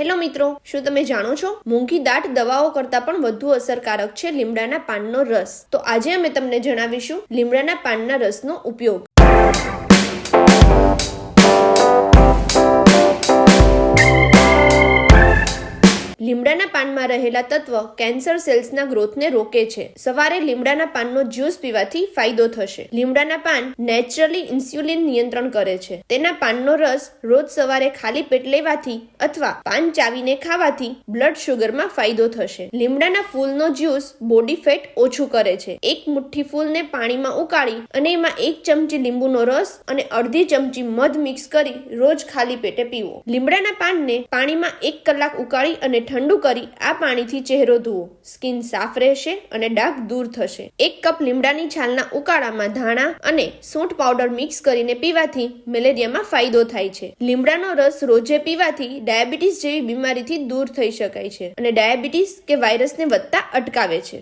Hello મિત્રો, શું તમે જાણો છો? મૂંગી દાટ દવાઓ કરતાં પણ વધુ અસરકારક છે લીમડાના પાનનો રસ. તો આજે અમે તમને જણાવીશું લીમડાના પાનના રસનો ઉપયોગ. લીમડાના પાનમાં રહેલા તત્વ કેન્સર સેલ્સના ગ્રોથને રોકે છે. સવારે લીમડાના પાનનો જ્યુસ પીવાથી ફાયદો થશે. લીમડાના પાન નેચરલી ઇન્સ્યુલિન નિયંત્રણ કરે છે. તેના પાનનો રસ રોજ સવારે ખાલી પેટ લેવાથી અથવા પાન ચાવીને ખાવાથી બ્લડ શુગરમાં ફાયદો થશે. લીમડાના ફૂલનો જ્યુસ બોડી ફેટ ઓછું કરે છે. એક મુઠ્ઠી ફૂલને પાણીમાં ઉકાળી અને એમાં એક ચમચી લીંબુનો રસ અને અડધી ચમચી મધ મિક્સ કરી રોજ ખાલી પેટે પીવો. લીમડાના પાનને પાણીમાં એક કલાક ઉકાળી અને ઠંડુ કરી આ પાણીથી ચહેરો ધુવો. સ્કિન સાફ રહેશે અને ડાઘ દૂર થશે. એક કપ લીમડાની છાલના ઉકાળામાં ધાણા અને સૂંઠ પાવડર મિક્સ કરીને પીવાથી મેલેરિયામાં ફાયદો થાય છે. લીમડાનો રસ રોજે પીવાથી ડાયાબિટીસ જેવી બીમારીથી દૂર થઈ શકાય છે અને ડાયાબિટીસ કે વાયરસને વધતા અટકાવે છે.